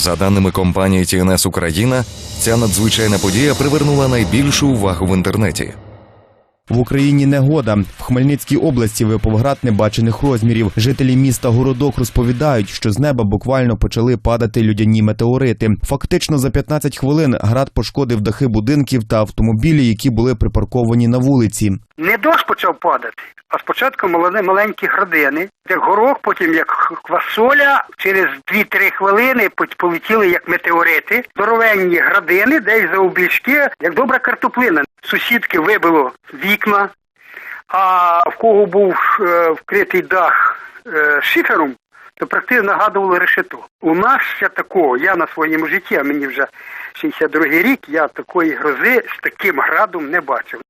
За даними компанії TNS Україна, ця надзвичайна подія привернула найбільшу увагу в інтернеті. В Україні негода. В Хмельницькій області випав град небачених розмірів. Жителі міста Городок розповідають, що з неба буквально почали падати людяні метеорити. Фактично за 15 хвилин град пошкодив дахи будинків та автомобілі, які були припарковані на вулиці. Не дощ почав падати, а спочатку мале- маленькі градини, як горох, потім як квасоля. Через 2-3 хвилини полетіли як метеорити, здоровенні градини, десь за обічки, як добра картоплина. Сусідки вибило вікна, а в кого був е, вкритий дах е, шифером, то практично нагадувало решето. У нас ще такого, я на своєму житті, а мені вже 62 рік, я такої грози з таким градом не бачив.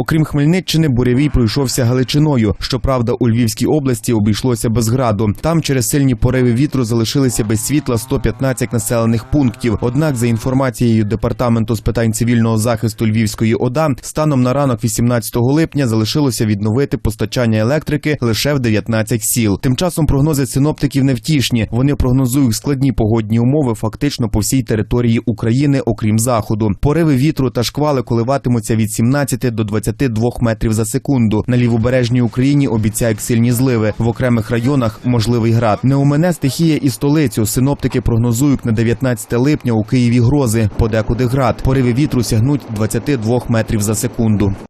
Окрім Хмельниччини, буревій пройшовся Галичиною. Щоправда, у Львівській області обійшлося без граду. Там через сильні пориви вітру залишилися без світла 115 населених пунктів. Однак, за інформацією департаменту з питань цивільного захисту Львівської ОДА, станом на ранок 18 липня залишилося відновити постачання електрики лише в 19 сіл. Тим часом прогнози синоптиків невтішні. Вони прогнозують складні погодні умови фактично по всій території України, окрім заходу. Пориви вітру та шквали коливатимуться від 17 до 22 метрів за секунду. На лівобережній Україні обіцяють сильні зливи. В окремих районах можливий град. Не омине стихія і столицю. Синоптики прогнозують на 19 липня у Києві грози. Подекуди град. Пориви вітру сягнуть 22 метрів за секунду.